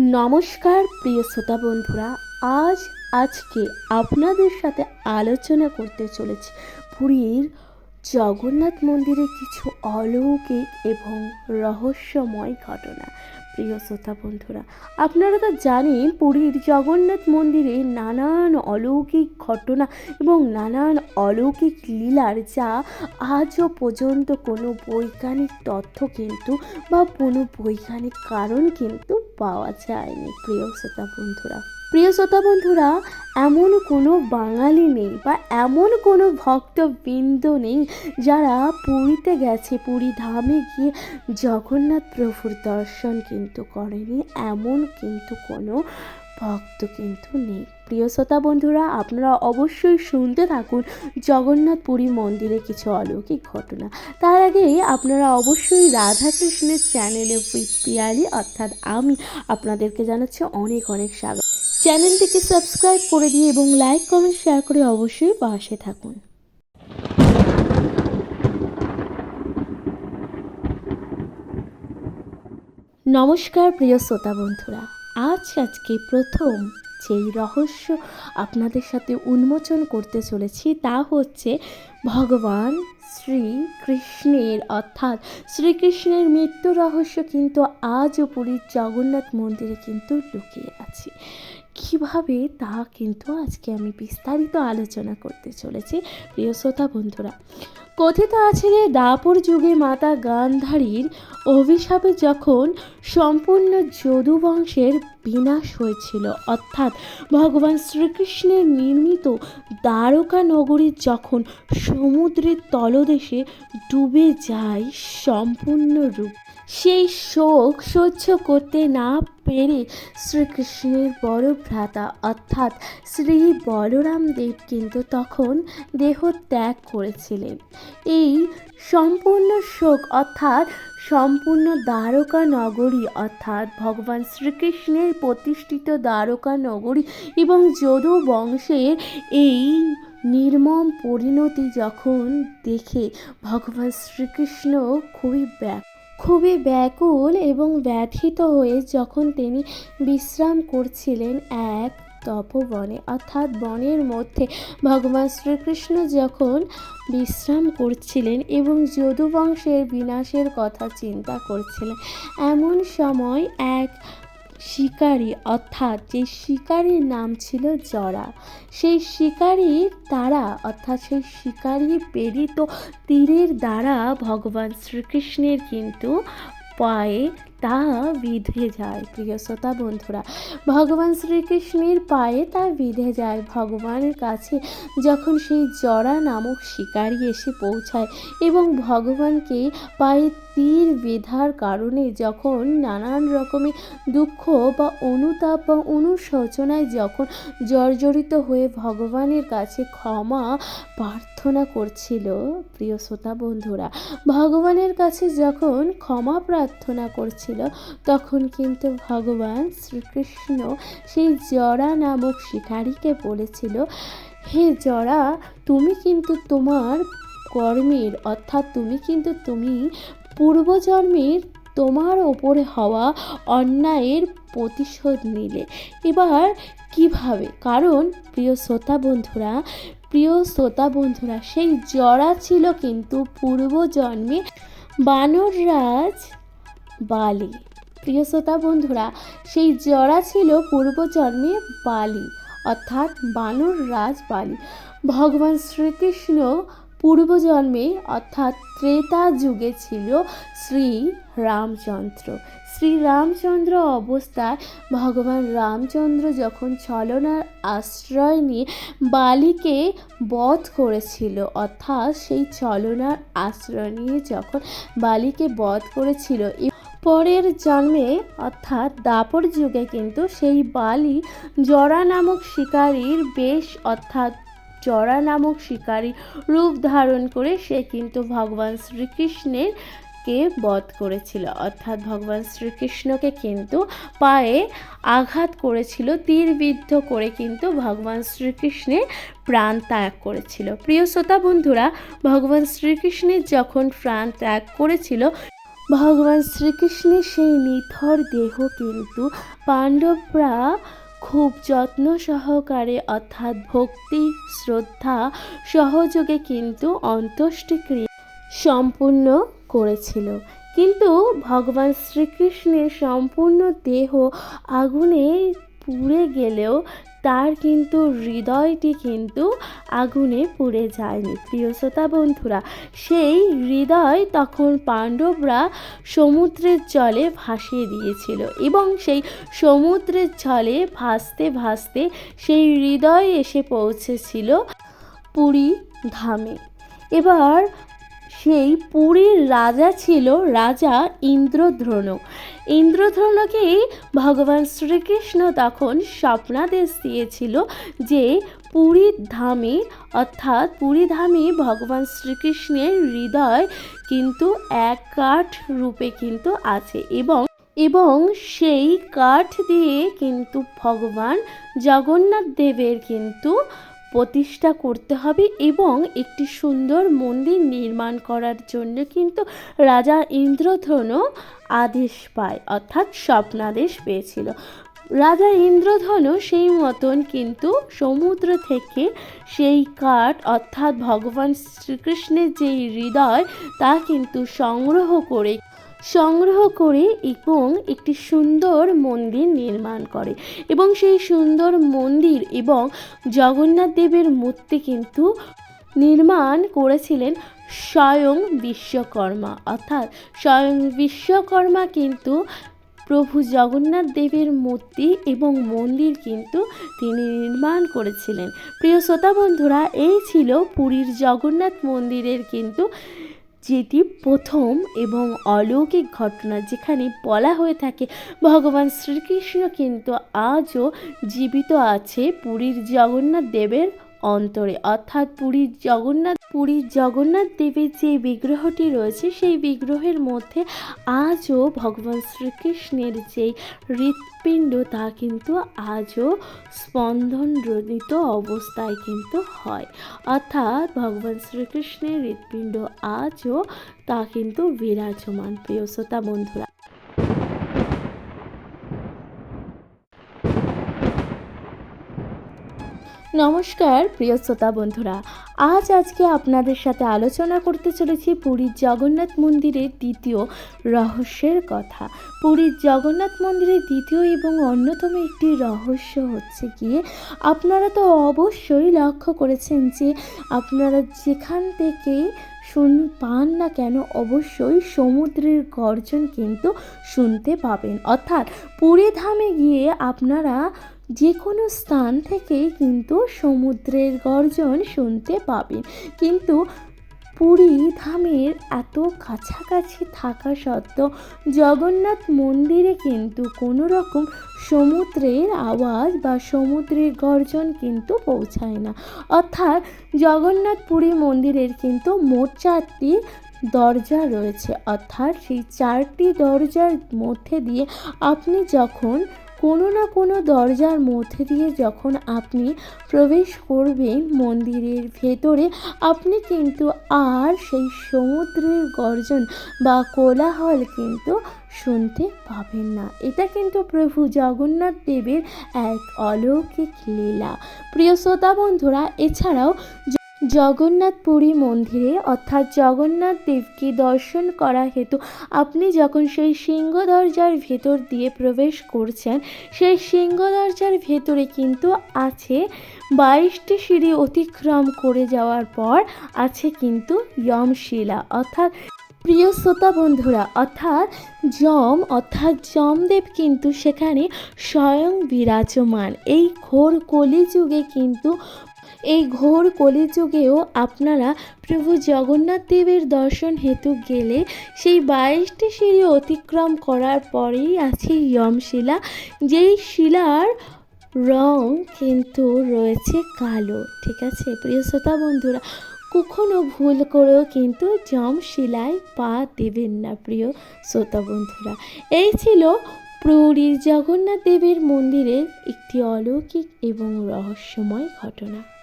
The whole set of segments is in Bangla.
নমস্কার, প্রিয় শ্রোতা বন্ধুরা। আজ আজকে আপনাদের সাথে আলোচনা করতে চলেছি পুরীর জগন্নাথ মন্দিরে কিছু অলৌকিক এবং রহস্যময় ঘটনা। প্রিয় শ্রোতা বন্ধুরা, আপনারা তো জানেন পুরীর জগন্নাথ মন্দিরে নানান অলৌকিক ঘটনা এবং নানান অলৌকিক লীলার যা আজও পর্যন্ত কোনো বৈজ্ঞানিক তথ্য কিন্তু বা কোনো বৈজ্ঞানিক কারণ কিন্তু পাওয়া যায়নি, প্রিয় শ্রোতা বন্ধুরা। প্রিয় শ্রোতা বন্ধুরা, এমন কোনো বাঙালি নেই বা এমন কোনো ভক্তবৃন্দ নেই যারা পুরীতে গেছে, পুরী ধামে গিয়ে জগন্নাথ প্রভুর দর্শন কিন্তু করেনি, এমন কিন্তু কোনো ভক্ত কিন্তু নেই। প্রিয় শ্রোতা বন্ধুরা, আপনারা অবশ্যই শুনতে থাকুন জগন্নাথ পুরী মন্দিরে কিছু অলৌকিক ঘটনা। তার আগে আপনারা অবশ্যই রাধাকৃষ্ণের চ্যানেলে পিয়ালি, অর্থাৎ আমি, আপনাদেরকে জানাচ্ছি অনেক অনেক স্বাগত। চ্যানেলটিকে সাবস্ক্রাইব করে দিয়ে এবং লাইক, কমেন্ট, শেয়ার করে অবশ্যই পাশে থাকুন। নমস্কার প্রিয় শ্রোতা বন্ধুরা, আজ আজকে প্রথম যেই রহস্য আপনাদের সাথে উন্মোচন করতে চলেছি তা হচ্ছে ভগবান শ্রীকৃষ্ণের। অর্থাৎ শ্রীকৃষ্ণের মৃত্যু রহস্য কিন্তু আজও পুরীর জগন্নাথ মন্দিরে কিন্তু লুকিয়ে আছে। কীভাবে তা কিন্তু আজকে আমি বিস্তারিত আলোচনা করতে চলেছি। প্রিয় শ্রোতা বন্ধুরা, কথিত আছে যে দাপর যুগে মাতা গান্ধারীর অভিশাপে যখন সম্পূর্ণ যদু বংশের বিনাশ হয়েছিল, অর্থাৎ ভগবান শ্রীকৃষ্ণের নির্মিত দ্বারকা নগরী যখন সমুদ্রের তলদেশে ডুবে যায়, সম্পূর্ণ রূপ সেই শোক সহ্য করতে না পেরে শ্রীকৃষ্ণের বড় ভ্রাতা অর্থাৎ শ্রী বলরাম দেব কিন্তু তখন দেহ ত্যাগ করেছিলেন। এই সম্পূর্ণ শোক অর্থাৎ সম্পূর্ণ দ্বারকা নগরী অর্থাৎ ভগবান শ্রীকৃষ্ণের প্রতিষ্ঠিত দ্বারকা নগরী এবং যদু বংশের এই নির্মম পরিণতি যখন দেখে ভগবান শ্রীকৃষ্ণ খুবই ব্যাক খুবই ব্যাকুল এবং ব্যথিত হয়ে যখন তিনি বিশ্রাম করছিলেন এক তপবনে, অর্থাৎ বনের মধ্যে, ভগবান শ্রীকৃষ্ণ যখন বিশ্রাম করছিলেন এবং যদুবংশের বিনাশের কথা চিন্তা করছিলেন, এমন সময় এক শিকারী, অর্থাৎ যে শিকারীর নাম ছিল জরা, সেই শিকারী তারা, অর্থাৎ সেই শিকারী প্রেরিত তীরের দ্বারা ভগবান শ্রীকৃষ্ণের কিন্তু পায়ে তা বিঁধে যায়, প্রিয় শ্রোতা বন্ধুরা। ভগবান শ্রীকৃষ্ণের পায়ে তা বিঁধে যায় ভগবানের কাছে যখন সেই জরা নামক শিকারী এসে পৌঁছায় এবং ভগবানকে পায়ে তীর বেঁধার কারণে যখন নানান রকমের দুঃখ বা অনুতাপ বা অনুশোচনায় যখন জর্জরিত হয়ে ভগবানের কাছে ক্ষমা প্রার্থনা করছিল, প্রিয় শ্রোতা বন্ধুরা, ভগবানের কাছে যখন ক্ষমা প্রার্থনা করছিল তখন কিন্তু ভগবান শ্রীকৃষ্ণ সেই জরা নামক শিকারীকে বলেছিল, হে জরা, তুমি কিন্তু তোমার কর্মের, অর্থাৎ তুমি কিন্তু তুমি পূর্বজন্মের তোমার ওপরে হওয়া অন্যায়ের প্রতিশোধ নিলে। এবার কীভাবে? কারণ প্রিয় শ্রোতা বন্ধুরা, প্রিয় শ্রোতা বন্ধুরা, সেই জরা ছিল কিন্তু পূর্বজন্মে বানররাজ বালি। প্রিয় শ্রোতা বন্ধুরা, সেই জরা ছিল পূর্বজন্মে বালি, অর্থাৎ বানর রাজ বালি। ভগবান শ্রীকৃষ্ণ পূর্বজন্মে অর্থাৎ ত্রেতা যুগে ছিল শ্রী রামচন্দ্র। শ্রী রামচন্দ্র অবস্থায় ভগবান রামচন্দ্র যখন ছলনার আশ্রয় নিয়ে বালিকে বধ করেছিল, অর্থাৎ সেই ছলনার আশ্রয় নিয়ে যখন বালিকে বধ করেছিল পরের জন্মে, অর্থাৎ দাপর যুগে কিন্তু সেই বালি জরা নামক শিকারীর বেশ, অর্থাৎ জরা নামক শিকারী রূপ ধারণ করে সে কিন্তু ভগবান শ্রীকৃষ্ণের কে বধ করেছিল। অর্থাৎ ভগবান শ্রীকৃষ্ণকে কিন্তু পায়ে আঘাত করেছিল, তীরবিদ্ধ করে কিন্তু ভগবান শ্রীকৃষ্ণের প্রাণ ত্যাগ করেছিল। প্রিয় শ্রোতা বন্ধুরা, ভগবান শ্রীকৃষ্ণের যখন প্রাণ ত্যাগ করেছিল ভগবান শ্রীকৃষ্ণের সেই নিথর দেহ কিন্তু পাণ্ডবরা খুব যত্ন সহকারে, অর্থাৎ ভক্তি, শ্রদ্ধা সহযোগে কিন্তু অন্ত্যেষ্টিক্রিয়া সম্পূর্ণ করেছিল। কিন্তু ভগবান শ্রীকৃষ্ণের সম্পূর্ণ দেহ আগুনে পুড়ে গেলেও তার কিন্তু হৃদয়টি কিন্তু আগুনে পুড়ে যায়নি। প্রিয় শ্রোতা বন্ধুরা, সেই হৃদয় তখন পাণ্ডবরা সমুদ্রের জলে ভাসিয়ে দিয়েছিল এবং সেই সমুদ্রের জলে ভাসতে ভাসতে সেই হৃদয় এসে পৌঁছেছিল পুরী ধামে। এবার সেই পুরীর রাজা ছিল রাজা ইন্দ্রদ্রোণ। ইন্দ্রদ্রোণকে ভগবান শ্রীকৃষ্ণ তখন স্বপ্নাদেশ দিয়েছিল যে পুরীর ধামে, অর্থাৎ পুরী ধামে ভগবান শ্রীকৃষ্ণের হৃদয় কিন্তু এক কাঠ রূপে কিন্তু আছে এবং এবং সেই কাঠ দিয়ে কিন্তু ভগবান জগন্নাথ দেবের কিন্তু প্রতিষ্ঠা করতে হবে এবং একটি সুন্দর মন্দির নির্মাণ করার জন্য কিন্তু রাজা ইন্দ্রধনু আদেশ পায়, অর্থাৎ স্বপ্নাদেশ পেয়েছিল। রাজা ইন্দ্রধনু সেই মতন কিন্তু সমুদ্র থেকে সেই কাঠ, অর্থাৎ ভগবান শ্রীকৃষ্ণের যেই হৃদয়, তা কিন্তু সংগ্রহ করে সংগ্রহ করে এবং একটি সুন্দর মন্দির নির্মাণ করে। এবং সেই সুন্দর মন্দির এবং জগন্নাথ দেবের মূর্তি কিন্তু নির্মাণ করেছিলেন স্বয়ং বিশ্বকর্মা। অর্থাৎ স্বয়ং বিশ্বকর্মা কিন্তু প্রভু জগন্নাথ দেবের মূর্তি এবং মন্দির কিন্তু তিনি নির্মাণ করেছিলেন। প্রিয় শ্রোতা বন্ধুরা, এই ছিল পুরীর জগন্নাথ মন্দিরের কিন্তু যেটি প্রথম এবং অলৌকিক ঘটনা যেখানে বলা হয়ে থাকে, ভগবান শ্রীকৃষ্ণ কিন্তু আজও জীবিত আছে পুরীর জগন্নাথ দেবের অন্তরে। অর্থাৎ পুরীর জগন্নাথ পুরীর জগন্নাথ দেবের যে বিগ্রহটি রয়েছে, সেই বিগ্রহের মধ্যে আজও ভগবান শ্রীকৃষ্ণের যেই হৃৎপিণ্ড, তা কিন্তু আজও স্পন্দন রোদিত অবস্থায় কিন্তু হয়। অর্থাৎ ভগবান শ্রীকৃষ্ণের হৃৎপিণ্ড আজও তা কিন্তু বিরাজমান। প্রিয় শ্রোতা বন্ধুরা নমস্কার, প্রিয় শ্রোতা বন্ধুরা। আজ আজকে আপনাদের সাথে আলোচনা করতে চলেছি পুরীর জগন্নাথ মন্দিরের দ্বিতীয় রহস্যের কথা। পুরীর জগন্নাথ মন্দিরের দ্বিতীয় এবং অন্যতম একটি রহস্য হচ্ছে গিয়ে, আপনারা তো অবশ্যই লক্ষ্য করেছেন যে, আপনারা যেখান থেকে শুন, পান না কেন অবশ্যই সমুদ্রের গর্জন কিন্তু শুনতে পাবেন। অর্থাৎ পুরী ধামে গিয়ে আপনারা যে কোনো স্থান থেকেই কিন্তু সমুদ্রের গর্জন শুনতে পাবেন কিন্তু পুরী ধামের এত কাছাকাছি থাকা সত্ত্বেও জগন্নাথ মন্দিরে কিন্তু কোনো রকম সমুদ্রের আওয়াজ বা সমুদ্রের গর্জন কিন্তু পৌঁছায় না। অর্থাৎ জগন্নাথ পুরী মন্দিরের কিন্তু মোট চারটি দরজা রয়েছে। অর্থাৎ সেই চারটি দরজার মধ্যে দিয়ে আপনি যখন কোনো না কোনো দরজার মধ্যে দিয়ে যখন আপনি প্রবেশ করবেন মন্দিরের ভেতরে, আপনি কিন্তু আর সেই সমুদ্রের গর্জন বা কোলাহল কিন্তু শুনতে পাবেন না। এটা কিন্তু প্রভু জগন্নাথ দেবের এক অলৌকিক লীলা। প্রিয় শ্রোতা বন্ধুরা, এছাড়াও জগন্নাথ পুরী মন্দিরে, অর্থাৎ জগন্নাথ দেবকে দর্শন করা হেতু আপনি যখন সেই সিংহ দরজার ভেতর দিয়ে প্রবেশ করছেন, সেই সিংহ দরজার ভেতরে কিন্তু আছে বাইশটি সিঁড়ি অতিক্রম করে যাওয়ার পর আছে কিন্তু যমশিলা। অর্থাৎ প্রিয় শ্রোতা বন্ধুরা, অর্থাৎ যম, অর্থাৎ যমদেব কিন্তু সেখানে স্বয়ং বিরাজমান। এই ঘোর কলিযুগে কিন্তু এই ঘোর কলিযুগেও আপনারা প্রভু জগন্নাথ দেবের দর্শন হেতু গেলে সেই বাইশটি সিঁড়ি অতিক্রম করার পরেই আছে যমশিলা যেই শিলার রং কিন্তু রয়েছে কালো। ঠিক আছে, প্রিয় শ্রোতা বন্ধুরা, কখনো ভুল করেও কিন্তু যমশিলায় পা দেবেন না, প্রিয় শ্রোতা বন্ধুরা। এই ছিল পুরীর জগন্নাথ দেবের মন্দিরের একটি অলৌকিক এবং রহস্যময় ঘটনা।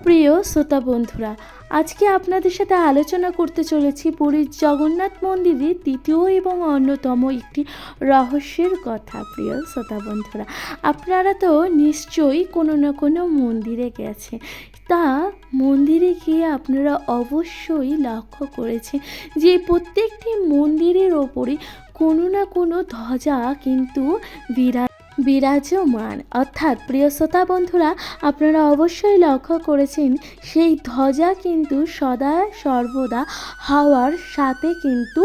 প্রিয় শ্রোতা বন্ধুরা, আজকে আপনাদের সাথে আলোচনা করতে চলেছি পুরীর জগন্নাথ মন্দিরের তৃতীয় এবং অন্যতম একটি রহস্যের কথা, প্রিয় শ্রোতা বন্ধুরা। আপনারা তো নিশ্চয়ই কোনো না কোনো মন্দিরে গেছে তা মন্দিরে গিয়ে আপনারা অবশ্যই লক্ষ্য করেছেন যে প্রত্যেকটি মন্দিরের ওপরে কোনো না কোনো ধ্বজা কিন্তু বিরাজ বিরাজমান। অর্থাৎ প্রিয় শ্রোতা বন্ধুরা, আপনারা অবশ্যই লক্ষ্য করেছেন, সেই ধ্বজা কিন্তু সদা সর্বদা হাওয়ার সাথে কিন্তু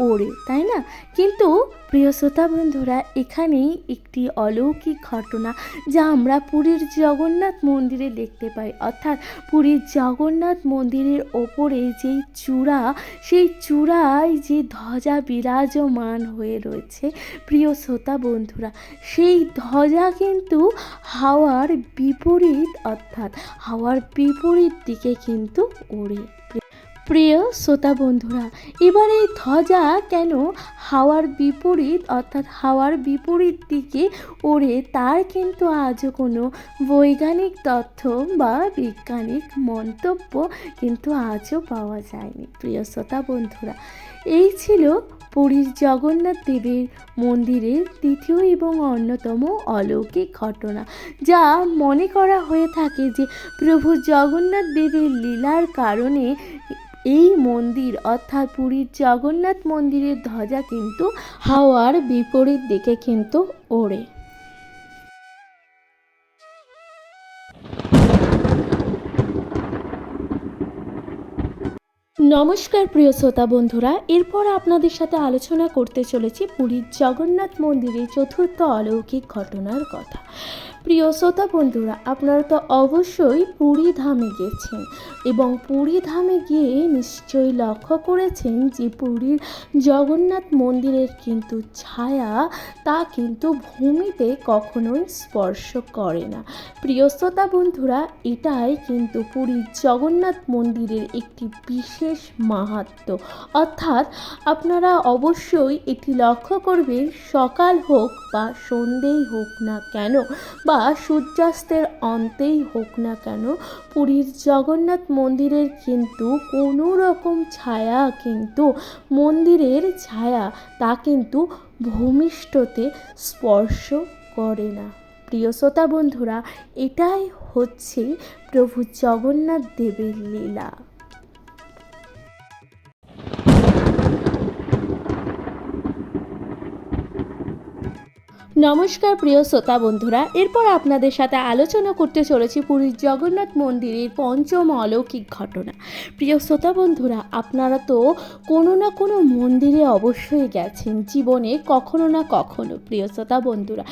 ওড়ে, তাই না? কিন্তু প্রিয় শ্রোতা বন্ধুরা, এখানেই একটি অলৌকিক ঘটনা যা আমরা পুরীর জগন্নাথ মন্দিরে দেখতে পাই। অর্থাৎ পুরীর জগন্নাথ মন্দিরের ওপরে যেই চূড়া, সেই চূড়ায় যে ধ্বজা বিরাজমান হয়ে রয়েছে, প্রিয় শ্রোতা বন্ধুরা, সেই ধ্বজা কিন্তু হাওয়ার বিপরীত, অর্থাৎ হাওয়ার বিপরীত দিকে কিন্তু ওড়ে। প্রিয় শ্রোতা বন্ধুরা, এবার এই ধ্বজা কেন হাওয়ার বিপরীত, অর্থাৎ হাওয়ার বিপরীত দিকে ওড়ে, তার কিন্তু আজও কোনো বৈজ্ঞানিক তথ্য বা বৈজ্ঞানিক মন্তব্য কিন্তু আজও পাওয়া যায়নি। প্রিয় শ্রোতা বন্ধুরা, এই ছিল পুরীর জগন্নাথ দেবের মন্দিরের তৃতীয় এবং অন্যতম অলৌকিক ঘটনা, যা মনে করা হয়ে থাকে যে প্রভু জগন্নাথ দেবের লীলার কারণে এই মন্দির অর্থাৎ পুরীর জগন্নাথ মন্দিরের ধ্বজা কিন্তু হাওয়ার বিপরীত দিকে কিন্তু ওড়ে। নমস্কার প্রিয় শ্রোতা বন্ধুরা, এরপর আপনাদের সাথে আলোচনা করতে চলেছি পুরীর জগন্নাথ মন্দিরের চতুর্থ অলৌকিক ঘটনার কথা। প্রিয় শ্রোতা বন্ধুরা, আপনারা তো অবশ্যই পুরী ধামে গেছেন এবং পুরী ধামে গিয়ে নিশ্চয়ই লক্ষ্য করেছেন যে পুরীর জগন্নাথ মন্দিরের কিন্তু ছায়া তা কিন্তু ভূমিতে কখনোই স্পর্শ করে না। প্রিয় শ্রোতা বন্ধুরা, এটাই কিন্তু পুরীর জগন্নাথ মন্দিরের একটি বিশেষ মাহাত্ম। অর্থাৎ আপনারা অবশ্যই এটি লক্ষ্য করবেন, সকাল হোক বা সন্ধেই হোক না কেন সূর্যাস্তের অন্তেই হোক না কেন, পুরীর জগন্নাথ মন্দিরের কিন্তু কোনো রকম ছায়া কিন্তু, মন্দিরের ছায়া তা কিন্তু ভূমিষ্ঠতে স্পর্শ করে না। প্রিয় শ্রোতা বন্ধুরা, এটাই হচ্ছে প্রভু জগন্নাথ দেবের লীলা। নমস্কার প্রিয় শ্রোতা বন্ধুরা, এরপর আপনাদের সাথে আলোচনা করতে চলেছি পুরীর জগন্নাথ মন্দিরের পঞ্চম অলৌকিক ঘটনা। প্রিয় শ্রোতা বন্ধুরা, আপনারা তো কোনো না কোনো মন্দিরে অবশ্যই গেছেন, জীবনে কখনো না কখনো, প্রিয় শ্রোতা বন্ধুরা।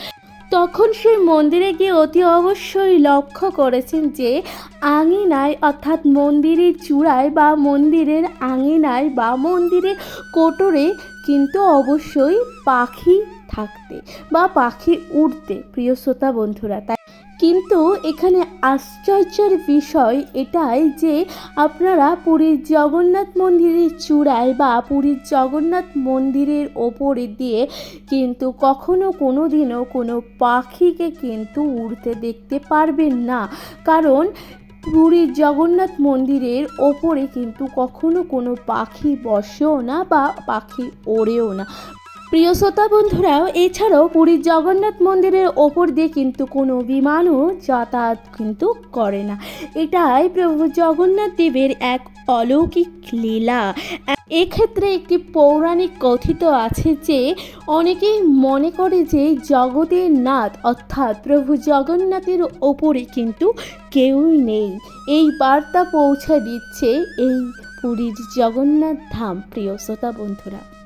তখন সেই মন্দিরে গিয়ে অতি অবশ্যই লক্ষ্য করেছেন যে, আঙিনায় অর্থাৎ মন্দিরের চূড়ায় বা মন্দিরের আঙিনায় বা মন্দিরের কোটরে কিন্তু অবশ্যই পাখি থাকতে বা পাখি উড়তে, প্রিয় শ্রোতা বন্ধুরা। তাই কিন্তু এখানে আশ্চর্যের বিষয় এটাই যে আপনারা পুরীর জগন্নাথ মন্দিরের চূড়ায় বা পুরীর জগন্নাথ মন্দিরের ওপরে দিয়ে কিন্তু কখনো কোনো দিনও কোনো পাখিকে কিন্তু উড়তে দেখতে পারবেন না। কারণ পুরীর জগন্নাথ মন্দিরের ওপরে কিন্তু কখনো কোনো পাখি বসেও না বা পাখি ওড়েও না। প্রিয় শ্রোতা বন্ধুরাও, এছাড়াও পুরীর জগন্নাথ মন্দিরের ওপর দিয়ে কিন্তু কোনো বিমানও যাতায়াত কিন্তু করে না। এটাই প্রভু জগন্নাথ দেবের এক অলৌকিক লীলা। এক্ষেত্রে একটি পৌরাণিক কথিত আছে যে, অনেকেই মনে করে যে জগতের নাথ অর্থাৎ প্রভু জগন্নাথের ওপরে কিন্তু কেউই নেই। এই বার্তা পৌঁছে দিচ্ছে এই পুরীর জগন্নাথ ধাম, প্রিয় শ্রোতা বন্ধুরা।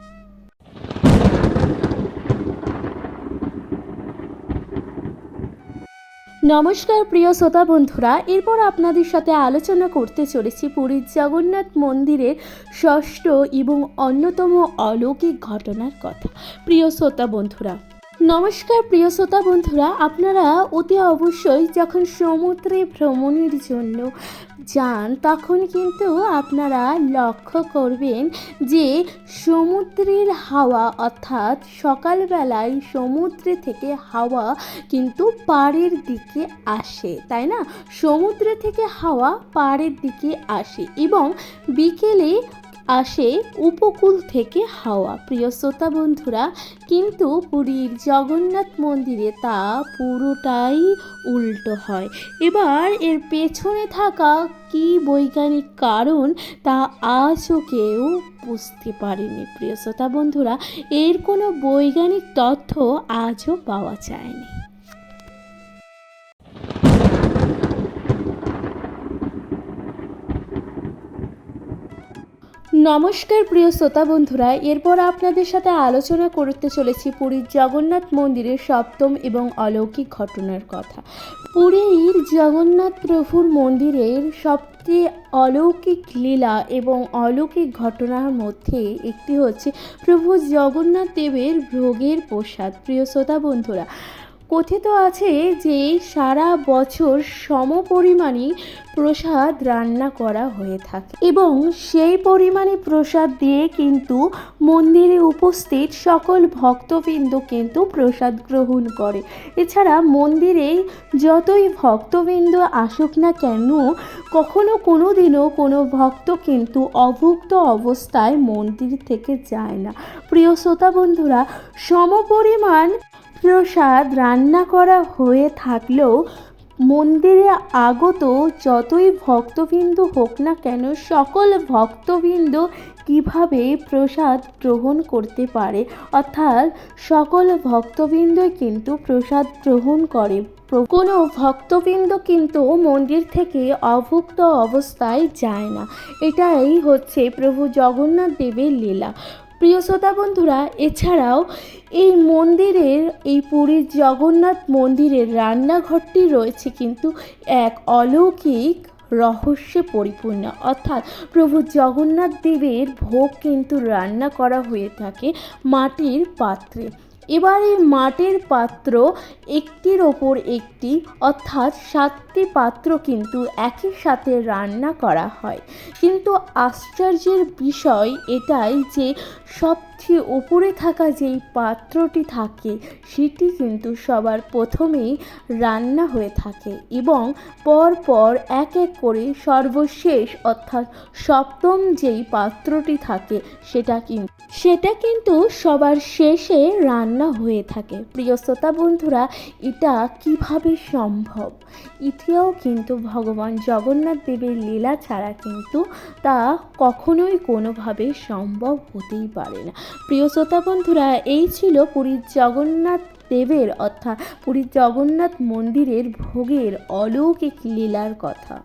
নমস্কার প্রিয় শ্রোতা বন্ধুরা, এরপর আপনাদের সাথে আলোচনা করতে চলেছি পুরীর জগন্নাথ মন্দিরের ষষ্ঠ এবং অন্যতম অলৌকিক ঘটনার কথা। প্রিয় শ্রোতা বন্ধুরা, নমস্কার প্রিয় শ্রোতা বন্ধুরা, আপনারা অতি অবশ্যই যখন সমুদ্রে ভ্রমণের জন্য যান, তখন কিন্তু আপনারা লক্ষ্য করবেন যে সমুদ্রের হাওয়া অর্থাৎ সকালবেলায় সমুদ্র থেকে হাওয়া কিন্তু পাড়ের দিকে আসে, তাই না? সমুদ্র থেকে হাওয়া পাড়ের দিকে আসে এবং বিকেলে আসে উপকূল থেকে হাওয়া। প্রিয় শ্রোতা বন্ধুরা, কিন্তু পুরীর জগন্নাথ মন্দিরে তা পুরোটাই উল্টো হয়। এবার এর পেছনে থাকা কি বৈজ্ঞানিক কারণ তা আজও কেউ বুঝতে পারেনি। প্রিয় শ্রোতা বন্ধুরা, এর কোনো বৈজ্ঞানিক তথ্য আজও পাওয়া যায়নি। নমস্কার প্রিয় শ্রোতা বন্ধুরা, এরপর আপনাদের সাথে আলোচনা করতে চলেছি পুরীর জগন্নাথ মন্দিরের সপ্তম এবং অলৌকিক ঘটনার কথা। পুরীর জগন্নাথ প্রভুর মন্দিরের সবচেয়ে অলৌকিক লীলা এবং অলৌকিক ঘটনার মধ্যে একটি হচ্ছে প্রভু জগন্নাথ দেবের ভোগের প্রসাদ। প্রিয় শ্রোতা বন্ধুরা কথিত আছে যে সারা বছর সম সমপরিমাণই প্রসাদ রান্না করা হয়ে থাকে এবং সেই পরিমাণে প্রসাদ দিয়ে কিন্তু মন্দিরে উপস্থিত সকল ভক্তবৃন্দ কিন্তু প্রসাদ গ্রহণ করে। এছাড়া মন্দিরে যতই ভক্তবৃন্দ আসুক না কেন, কখনো কোনো দিনও কোনো ভক্ত কিন্তু অভুক্ত অবস্থায় মন্দির থেকে যায় না। প্রিয় শ্রোতা বন্ধুরা, সমপরিমাণ প্রসাদ রান্না করা হয়ে থাকলেও মন্দিরে আগত যতই ভক্তবৃন্দ হোক না কেন, সকল ভক্তবৃন্দ কীভাবে প্রসাদ গ্রহণ করতে পারে? অর্থাৎ সকল ভক্তবৃন্দই কিন্তু প্রসাদ গ্রহণ করে। কোনো ভক্তবৃন্দ কিন্তু মন্দির থেকে অভুক্ত অবস্থায় যায় না। এটাই হচ্ছে প্রভু জগন্নাথ দেবের লীলা। প্রিয় শ্রোতা বন্ধুরা, এছাড়াও এই মন্দিরের, এই পুরীর জগন্নাথ মন্দিরের রান্নাঘরটি রয়েছে কিন্তু এক অলৌকিক রহস্যে পরিপূর্ণ। অর্থাৎ প্রভু জগন্নাথ দেবের ভোগ কিন্তু রান্না করা হয়ে থাকে মাটির পাত্রে। এবার মাটির পাত্র একটির ওপর একটি, অর্থাৎ সাতটি পাত্র কিন্তু একই সাথে রান্না করা হয়। কিন্তু আশ্চর্যের বিষয় এটাই যে সবচেয়ে উপরে থাকা যেই পাত্রটি থাকে, সেটি কিন্তু সবার প্রথমেই রান্না হয়ে থাকে এবং পরপর এক এক করে সর্বশেষ অর্থাৎ সপ্তম যেই পাত্রটি থাকে, সেটা কিন্তু সেটা কিন্তু সবার শেষে রান্না হয়ে থাকে। প্রিয় শ্রোতা বন্ধুরা, এটা কীভাবে সম্ভব? ইতিহাও কিন্তু ভগবান জগন্নাথ দেবের লীলা ছাড়া কিন্তু তা কখনোই কোনোভাবে সম্ভব হতেই পারে না। প্রিয় শ্রোতা বন্ধুরা, এই ছিল পুরীর জগন্নাথ দেবের অর্থাৎ পুরীর জগন্নাথ মন্দিরের ভোগের অলৌকিক লীলার কথা।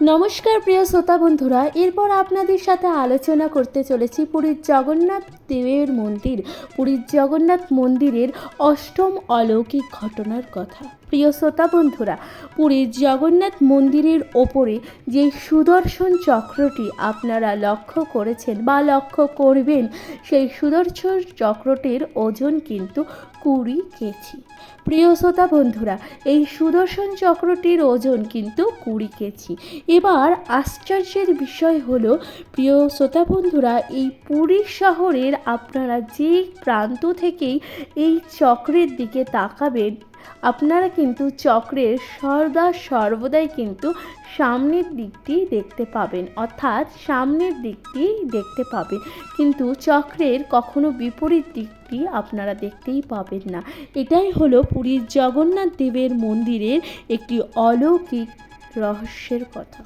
নমস্কার প্রিয় শ্রোতা বন্ধুরা, এরপর আপনাদের সাথে আলোচনা করতে চলেছি পুরীর জগন্নাথ দেবের মন্দির, পুরীর জগন্নাথ মন্দিরের অষ্টম অলৌকিক ঘটনার কথা। প্রিয় শ্রোতা বন্ধুরা, পুরীর জগন্নাথ মন্দিরের ওপরে যে সুদর্শন চক্রটি আপনারা লক্ষ্য করেছেন বা লক্ষ্য করবেন, সেই সুদর্শন চক্রটির ওজন কিন্তু কুড়ি কেজি। প্রিয় শ্রোতা বন্ধুরা, এই সুদর্শন চক্রটির ওজন কিন্তু কুড়ি কেজি। এবার আশ্চর্যের বিষয় হলো, প্রিয় শ্রোতা বন্ধুরা, এই পুরী শহরের আপনারা যে প্রান্ত থেকেই এই চক্রের দিকে তাকাবেন আপনারা কিন্তু চক্রের সর্দা সর্বদাই কিন্তু সামনের দিকটি দেখতে পাবেন, অর্থাৎ সামনের দিকটি দেখতে পাবেন। কিন্তু চক্রের কখনো বিপরীত দিকটি আপনারা দেখতেই পাবেন না। এটাই হলো পুরীর জগন্নাথ দেবের মন্দিরের একটি অলৌকিক রহস্যের কথা।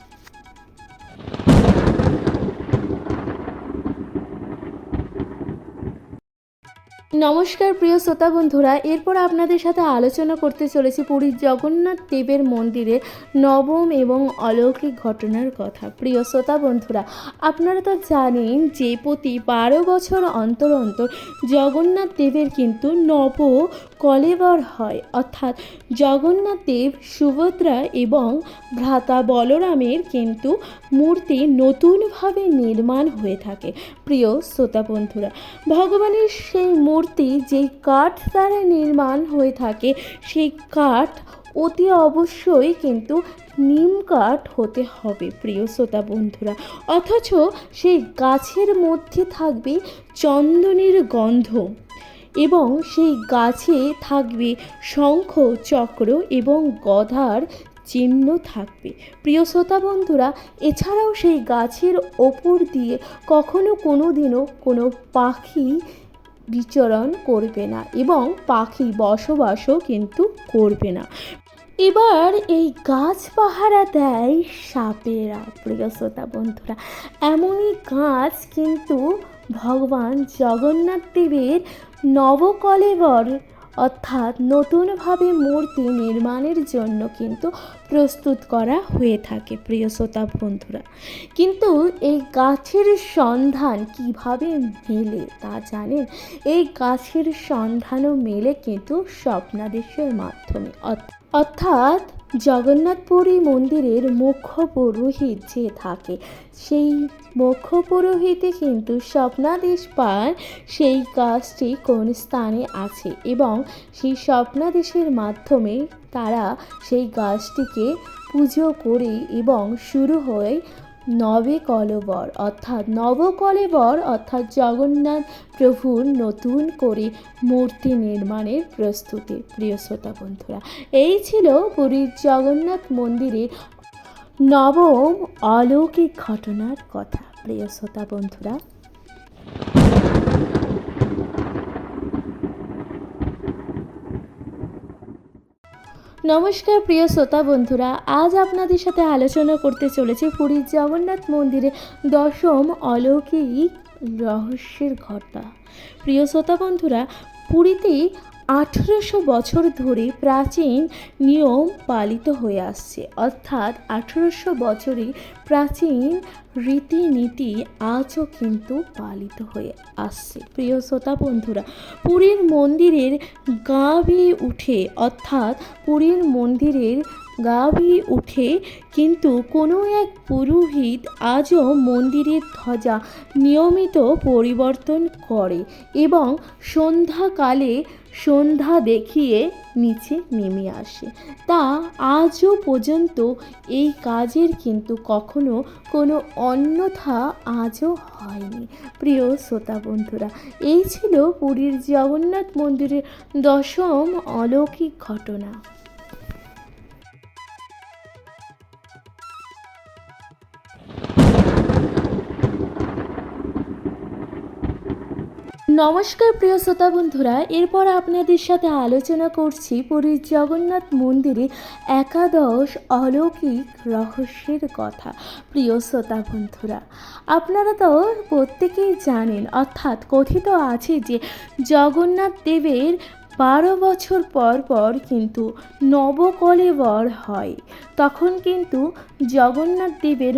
নমস্কার প্রিয় শ্রোতা বন্ধুরা, এরপর আপনাদের সাথে আলোচনা করতে চলেছি পুরীর জগন্নাথ দেবের মন্দিরে নবম এবং অলৌকিক ঘটনার কথা। প্রিয় শ্রোতা বন্ধুরা, আপনারা তো জানেন যে প্রতি বারো বছর অন্তর অন্তর জগন্নাথ দেবের কিন্তু নব কলেবর হয়। অর্থাৎ জগন্নাথ দেব সুভদ্রা এবং ভ্রাতা বলরামের কিন্তু মূর্তি নতুনভাবে নির্মাণ হয়ে থাকে। প্রিয় শ্রোতা বন্ধুরা, ভগবানের সেই মূর্তি যেই কাঠ দ্বারা নির্মাণ হয়ে থাকে, সেই কাঠ অতি অবশ্যই কিন্তু নিম কাঠ হতে হবে, প্রিয় শ্রোতা বন্ধুরা। অথচ সেই গাছের মধ্যে থাকবে চন্দনের গন্ধ। এবং সেই গাছে থাকবে শঙ্খ, চক্র এবং গধার চিহ্ন থাকবে। প্রিয় শ্রোতা বন্ধুরা, এছাড়াও সেই গাছের ওপর দিয়ে কখনো কোনো দিনও কোনো পাখি বিচরণ করবে না এবং পাখি বসবাসও কিন্তু করবে না। এবার এই গাছ পাহারা দেয় সাপেরা, প্রিয় শ্রোতা বন্ধুরা। এমনই গাছ কিন্তু ভগবান জগন্নাথ দেবের নবকলেবর, অর্থাৎ নতুনভাবে মূর্তি নির্মাণের জন্য কিন্তু প্রস্তুত করা হয়ে থাকে, প্রিয় শ্রোতা বন্ধুরা। কিন্তু এই গাছের সন্ধান কীভাবে মেলে তা জানেন? এই গাছের সন্ধানও মেলে কিন্তু স্বপ্নাদেশের মাধ্যমে। অর্থাৎ জগন্নাথপুরী মন্দিরের মুখ্য পুরোহিত যে থাকে, সেই মুখ্য পুরোহিতে কিন্তু স্বপ্নাদেশ পান, সেই কাজটি কোন স্থানে আছে এবং সেই স্বপ্নাদেশের মাধ্যমে তারা সেই গাছটিকে পুজো করে এবং শুরু হয় নবে কলবর, অর্থাৎ নবকলেবর, অর্থাৎ জগন্নাথ প্রভুর নতুন করে মূর্তি নির্মাণের প্রস্তুতি। প্রিয় শ্রোতা বন্ধুরা, এই ছিল পুরীর জগন্নাথ মন্দিরের নবম অলৌকিক ঘটনার কথা। প্রিয় শ্রোতা বন্ধুরা নমস্কার প্রিয় শ্রোতা বন্ধুরা, আজ আপনাদের সাথে আলোচনা করতে চলেছে পুরীর জগন্নাথ মন্দিরে দশম অলৌকিক রহস্যের ঘটনা। প্রিয় শ্রোতা বন্ধুরা, পুরীতে আঠেরোশো বছর ধরে প্রাচীন নিয়ম পালিত হয়ে আসছে। অর্থাৎ আঠেরোশো বছরে প্রাচীন রীতিনীতি আজও কিন্তু পালিত হয়ে আসছে। প্রিয় শ্রোতা বন্ধুরা, পুরীর মন্দিরের গা উঠে, অর্থাৎ পুরীর মন্দিরের গা উঠে কিন্তু কোনো এক পুরোহিত আজও মন্দিরের ধ্বজা নিয়মিত পরিবর্তন করে এবং সন্ধ্যাকালে সন্ধ্যা দেখিয়ে নিচে নেমে আসে। তা আজও পর্যন্ত এই কাজের কিন্তু কখনো কোনো অন্যথা আজও হয়নি। প্রিয় শ্রোতা বন্ধুরা, এই ছিল পুরীর জগন্নাথ মন্দিরের দশম অলৌকিক ঘটনা। নমস্কার প্রিয় শ্রোতা বন্ধুরা, এরপর আপনাদের সাথে আলোচনা করছি পুরীর জগন্নাথ মন্দিরে একাদশ অলৌকিক রহস্যের কথা। প্রিয় শ্রোতা বন্ধুরা, আপনারা তো প্রত্যেকেই জানেন, অর্থাৎ কথিত আছে যে জগন্নাথ দেবের বারো বছর পর পর কিন্তু নবকলেবর হয়। তখন কিন্তু জগন্নাথ দেবের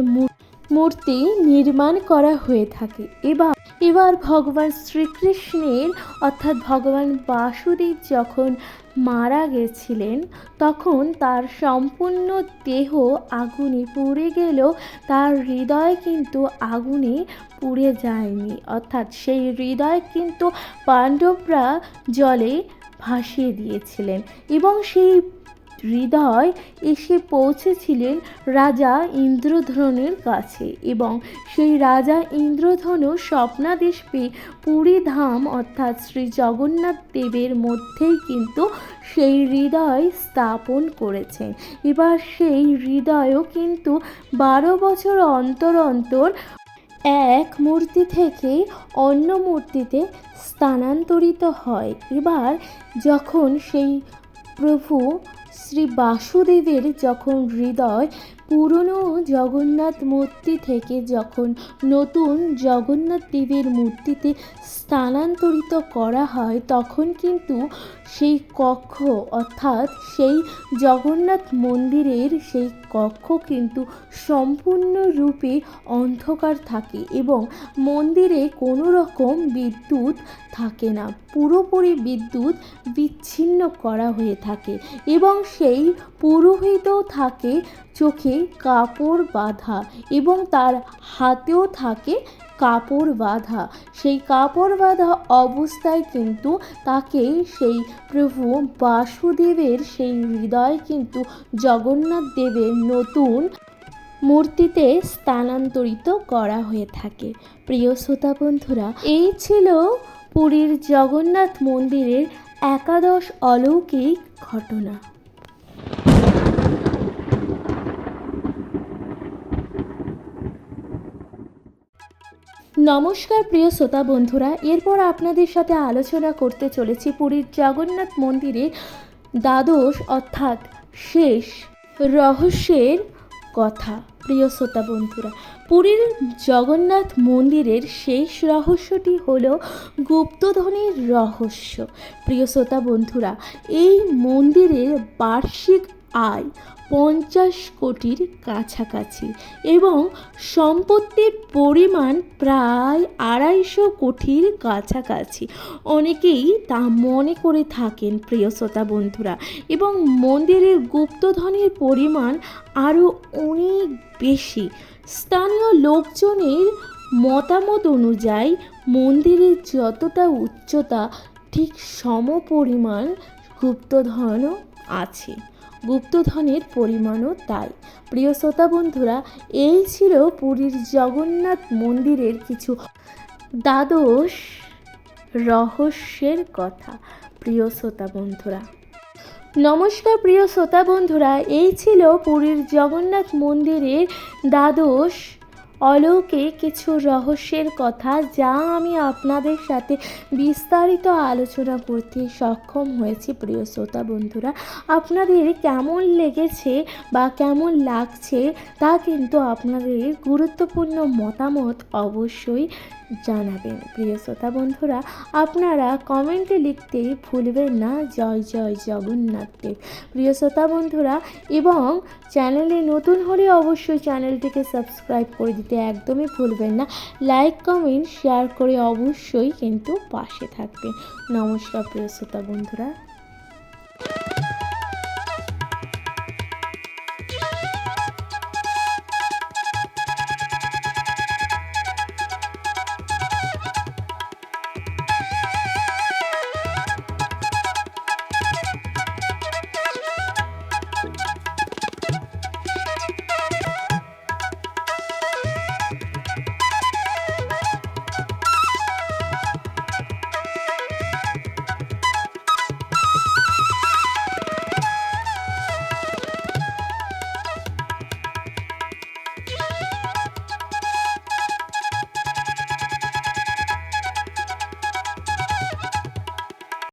মূর্তি নির্মাণ করা হয়ে থাকে। এবার এবার ভগবান শ্রীকৃষ্ণের, অর্থাৎ ভগবান বাসুদেব যখন মারা গেছিলেন, তখন তার সম্পূর্ণ দেহ আগুনে পুড়ে গেলেও তার হৃদয় কিন্তু আগুনে পুড়ে যায়নি। অর্থাৎ সেই হৃদয় কিন্তু পাণ্ডবরা জলে ভাসিয়ে দিয়েছিলেন এবং সেই হৃদয় এসে পৌঁছেছিলেন রাজা ইন্দ্রধনুর কাছে এবং সেই রাজা ইন্দ্রধনু স্বপ্নাদেশ পেয়ে পুরী ধাম অর্থাৎ শ্রী জগন্নাথ দেবের মধ্যেই কিন্তু সেই হৃদয় স্থাপন করেছেন। এবার সেই হৃদয়ও কিন্তু বারো বছর অন্তর অন্তর এক মূর্তি থেকে অন্য মূর্তিতে স্থানান্তরিত হয়। এবার যখন সেই প্রভু শ্রী বাসুদেবের যখন হৃদয় পুরনো জগন্নাথ মূর্তি থেকে যখন নতুন জগন্নাথ দেবের মূর্তিতে স্থানান্তরিত করা হয়, তখন কিন্তু সেই কক্ষ, অর্থাৎ সেই জগন্নাথ মন্দিরের সেই কক্ষ কিন্তু সম্পূর্ণরূপে অন্ধকার থাকে এবং মন্দিরে কোনো রকম বিদ্যুৎ থাকে না। পুরোপুরি বিদ্যুৎ বিচ্ছিন্ন করা হয়ে থাকে এবং সেই পুরোহিতও থাকে, চোখে কাপড় বাঁধা এবং তার হাতেও থাকে কাপড় বাঁধা সেই কাপড় বাঁধা অবস্থায় কিন্তু তাকে সেই প্রভু বাসুদেবের সেই হৃদয় কিন্তু জগন্নাথ দেবের নতুন মূর্তিতে স্থানান্তরিত করা হয়ে থাকে। প্রিয় শ্রোতা বন্ধুরা, এই ছিল পুরীর জগন্নাথ মন্দিরের একাদশ অলৌকিক ঘটনা। নমস্কার প্রিয় শ্রোতা বন্ধুরা, এরপর আপনাদের সাথে আলোচনা করতে চলেছি পুরীর জগন্নাথ মন্দিরের দ্বাদশ অর্থাৎ শেষ রহস্যের কথা। প্রিয় শ্রোতা বন্ধুরা, পুরীর জগন্নাথ মন্দিরের শেষ রহস্যটি হল গুপ্তধনের রহস্য। প্রিয় শ্রোতা বন্ধুরা, এই মন্দিরের বার্ষিক আয় পঞ্চাশ কোটির কাছাকাছি এবং সম্পত্তির পরিমাণ প্রায় আড়াইশো কোটির কাছাকাছি। অনেকেই তা মনে করে থাকেন, প্রিয় শ্রোতা বন্ধুরা, এবং মন্দিরের গুপ্তধনের পরিমাণ আরও অনেক বেশি। স্থানীয় লোকজনের মতামত অনুযায়ী, মন্দিরের যতটা উচ্চতা, ঠিক সমপরিমাণ গুপ্তধনও আছে। গুপ্তধনের পরিমাণও তাই। প্রিয় শ্রোতা বন্ধুরা, এই ছিল পুরীর জগন্নাথ মন্দিরের কিছু দ্বাদশ রহস্যের কথা, প্রিয় শ্রোতা বন্ধুরা। নমস্কার, প্রিয় শ্রোতা বন্ধুরা, এই ছিল পুরীর জগন্নাথ মন্দিরের দ্বাদশ অলৌকিক কিছু রহস্যের কথা যা আমি আপনাদের সাথে বিস্তারিত আলোচনা করতে সক্ষম হয়েছি। প্রিয় শ্রোতা বন্ধুরা, আপনাদের কেমন লেগেছে বা কেমন লাগছে তা কিন্তু আপনাদের গুরুত্বপূর্ণ মতামত অবশ্যই জানাবেন। প্রিয় শ্রোতা বন্ধুরা, আপনারা কমেন্টে লিখতে ভুলবেন না। জয় জয় জগন্নাথ দেব প্রিয় শ্রোতা বন্ধুরা, এবং চ্যানেলে নতুন হলে অবশ্যই চ্যানেলটিকে সাবস্ক্রাইব করে দিতে একদমই ভুলবেন না। লাইক, কমেন্ট, শেয়ার করে অবশ্যই কিন্তু পাশে থাকবেন। নমস্কার প্রিয় শ্রোতা বন্ধুরা।